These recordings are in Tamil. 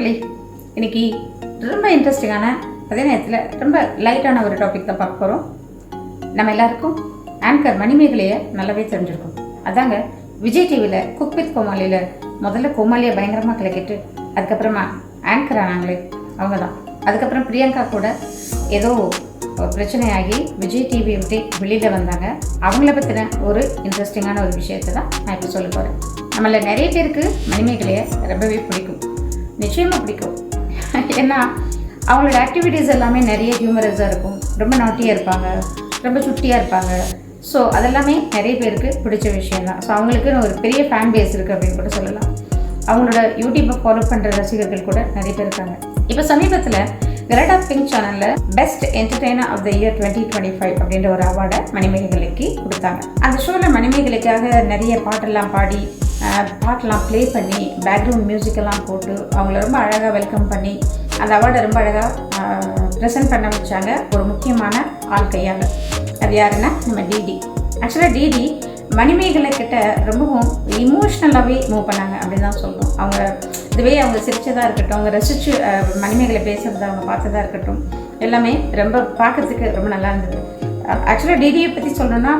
மக்களே இன்னைக்கு ரொம்ப இன்ட்ரெஸ்டிங்கான அதே நேரத்தில் ரொம்ப லைட்டான ஒரு டாபிக் தான் பார்க்க போகிறோம் நம்ம எல்லாருக்கும் ஆங்கர் மணிமேகலையை நல்லாவே தெரிஞ்சிருக்கும். அதாங்க விஜய் டிவியில் குக் வித் கோமாளியில் முதல்ல கோமாளியை பயங்கரமாக கிளக்கிட்டு அதுக்கப்புறமா ஆங்கர் ஆனாங்களே அவங்க தான் அதுக்கப்புறம் பிரியங்கா கூட ஏதோ பிரச்சனையாகி விஜய் டிவி விட்டு வெளியில் வந்தாங்க. அவங்கள பற்றின ஒரு இன்ட்ரெஸ்டிங்கான ஒரு விஷயத்தை தான் நான் இப்போ சொல்ல போகிறேன் நம்மள நிறைய பேருக்கு மணிமேகலையை ரொம்பவே பிடிக்கும். நிச்சயமாக பிடிக்கும். ஏன்னா அவங்களோட ஆக்டிவிட்டீஸ் எல்லாமே நிறைய ஹியூமரஸாக இருக்கும். ரொம்ப நாட்டியாக இருப்பாங்க. ரொம்ப சுட்டியாக இருப்பாங்க. ஸோ அதெல்லாமே நிறைய பேருக்கு பிடிச்ச விஷயம் தான். ஸோ அவங்களுக்குன்னு ஒரு பெரிய ஃபேன் பேஸ் இருக்குது அப்படின்னு கூட சொல்லலாம். அவங்களோட யூடியூப்பை ஃபாலோ பண்ணுற ரசிகர்கள் கூட நிறைய பேர் இருக்காங்க. இப்போ சமீபத்தில் கரடா பிங்க் சேனலில் best entertainer of the year twenty twenty five அப்படின்ற ஒரு அவார்டை மணிமேகலைக்கு கொடுத்தாங்க. அந்த ஷோவில் மணிமேகலைக்காக நிறைய பாட்டெல்லாம் பாடி பாட்டெலாம் ப்ளே பண்ணி பேக்ரவுண்ட் மியூசிக்கெல்லாம் போட்டு அவங்கள ரொம்ப அழகாக வெல்கம் பண்ணி அந்த அவார்டை ரொம்ப அழகாக ப்ரெசென்ட் பண்ண வச்சாங்க. ஒரு முக்கியமான ஆள் கையால். அது யாருன்னா நம்ம டிடி ஆக்சுவலாக டிடி மணிமேகலை கிட்ட ரொம்பவும் இமோஷ்னலாகவே மூவ் பண்ணாங்க அப்படின்னு தான் சொல்லணும் அவங்க இதுவே அவங்க சிரிச்சதாக இருக்கட்டும் அவங்க ரசித்து மணிமேகலை பேசுகிறத அவங்க பார்த்ததாக இருக்கட்டும் எல்லாமே ரொம்ப பார்க்கறதுக்கு ரொம்ப நல்லா இருந்தது. ஆக்சுவலாக டிடியை பற்றி சொல்லணும்னா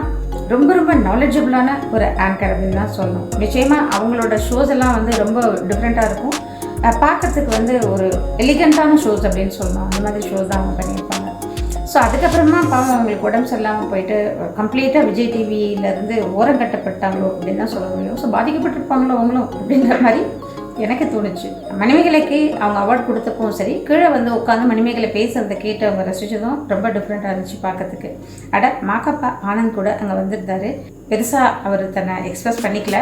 ரொம்ப ரொம்ப நாலேஜபிளான ஒரு ஆங்கர் அப்படின்னு தான் சொல்லணும். நிச்சயமாக அவங்களோட ஷோஸ் எல்லாம் வந்து ரொம்ப டிஃப்ரெண்ட்டாக இருக்கும். பார்க்கறதுக்கு வந்து ஒரு எலிகண்ட்டான ஷோஸ் அப்படின்னு சொல்லணும். அந்த மாதிரி ஷோஸ் தான் அவங்க பண்ணியிருப்பாங்க. ஸோ அதுக்கப்புறமா பாவம் அவங்களுக்கு உடம்பு சரியில்லாமல் போயிட்டு கம்ப்ளீட்டாக விஜய் டிவியிலேருந்து ஓரம் கட்டப்பட்டாங்களோ அப்படின்னு தான் சொல்ல முடியும். ஸோ பாதிக்கப்பட்டிருப்பாங்களோ அவங்களும் அப்படிங்கிற மாதிரி எனக்கு தோணுச்சு. மணிமேகலைக்கு அவங்க அவார்ட் கொடுத்தப்பவும் சரி கீழே வந்து உட்காந்து மணிமேகலை பேசுறதை கேட்டு அவங்க ரசித்ததும் ரொம்ப டிஃப்ரெண்ட்டாக இருந்துச்சு பார்க்கறதுக்கு. அட மாக்கப்பா ஆனந்த் கூட அங்கே வந்திருந்தாரு. பெருசாக அவர் தன்னை எக்ஸ்பிரஸ் பண்ணிக்கல.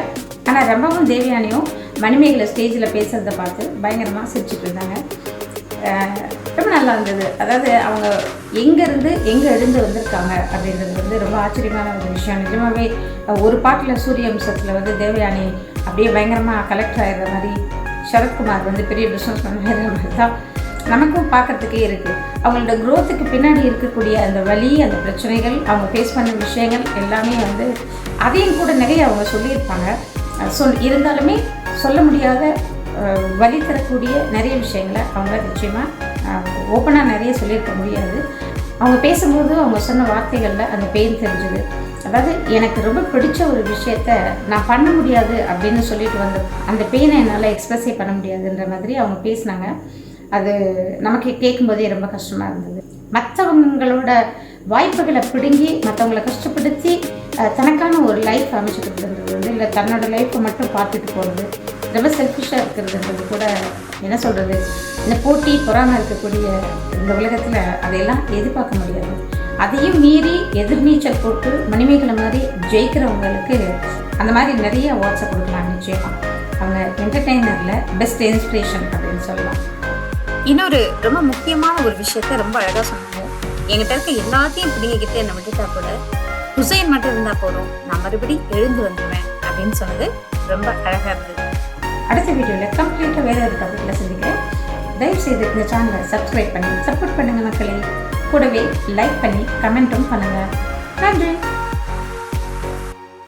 ஆனால் ரொம்பவும் தேவியானியும் மணிமேகலை ஸ்டேஜில் பேசுகிறத பார்த்து பயங்கரமாக சிரிச்சுட்டு இருந்தாங்க. ரொம்ப நல்லா இருந்தது. அதாவது அவங்க எங்கேருந்து எங்கே இருந்து வந்திருக்காங்க அப்படின்றது வந்து ரொம்ப ஆச்சரியமான ஒரு விஷயம். நிஜமாவே ஒரு பாட்டில் சூரிய அம்சத்தில் வந்து தேவயானி அப்படியே பயங்கரமாக கலெக்டர் ஆகிற மாதிரி சரத்குமார் வந்து பெரிய பிஸ்னஸ் பண்ணுற மாதிரி தான் நமக்கும் பார்க்கறதுக்கே இருக்குது அவங்களோட க்ரோத்துக்கு பின்னாடி இருக்கக்கூடிய அந்த வழி அந்த பிரச்சனைகள் அவங்க ஃபேஸ் பண்ண விஷயங்கள் எல்லாமே வந்து அதையும் கூட நிறைய அவங்க சொல்லியிருப்பாங்க. சொல் இருந்தாலுமே சொல்ல முடியாத வழி தரக்கூடிய நிறைய விஷயங்களை அவங்க நிச்சயமாக ஓப்பனாக நிறைய சொல்லியிருக்க முடியாது. அவங்க பேசும்போது அவங்க சொன்ன வார்த்தைகளில் அந்த பெயின் தெரிஞ்சுது. அதாவது எனக்கு ரொம்ப பிடிச்ச ஒரு விஷயத்த நான் பண்ண முடியாது அப்படின்னு சொல்லிட்டு வந்த அந்த பெயினை என்னால் எக்ஸ்பிரஸே பண்ண முடியாதுன்ற மாதிரி அவங்க பேசினாங்க. அது நமக்கு கேட்கும்போதே ரொம்ப கஷ்டமாக இருந்தது. மற்றவங்களோட வாய்ப்புகளை பிடுங்கி மற்றவங்களை கஷ்டப்படுத்தி தனக்கான ஒரு லைஃப் அமைச்சுக்கிறதுன்றது வந்து இல்லை தன்னோட லைஃப்பை மட்டும் பார்த்துட்டு போகிறது ரொம்ப செல்ஃபிஷாக இருக்கிறதுன்றது கூட என்ன சொல்கிறது இந்த போட்டி பொறாமை இருக்கக்கூடிய இந்த உலகத்தில் அதையெல்லாம் எதிர்பார்க்க முடியாது. அதையும் மீறி எதிர்நீச்சல் போட்டு மணிமேகலை மாதிரி ஜெயிக்கிறவங்களுக்கு அந்த மாதிரி நிறைய அவார்ட்ஸை கொடுக்கலாம் நிச்சயமாக அவங்க என்டர்டெய்னரில் பெஸ்ட் இன்ஸ்பிரேஷன் அப்படின்னு சொல்லலாம். இன்னொரு ரொம்ப முக்கியமான ஒரு விஷயத்த ரொம்ப அழகாக சொன்னாங்க. எங்கிட்ட இருக்க எல்லாத்தையும் பிடிங்கிக்கிட்டு என்னை விட்டுட்டா கூட ஹுசைன் மட்டும் இருந்தால் போதும் நான் மறுபடி எழுந்து வந்துடுவேன் அப்படின்னு சொன்னது ரொம்ப அழகாக இருந்தது. அடுத்த வீடியோவில் கம்ப்ளீட்டாக வேறு ஒரு டாப்பிக்கில் சந்திக்கிறேன். தயவு செய்து இந்த சேனலை சப்ஸ்கிரைப் பண்ணி சப்போர்ட் பண்ணுங்கள் மக்களே. கூடவே லைக் பண்ணி கமெண்ட்டும் பண்ணுங்கள் நன்றி.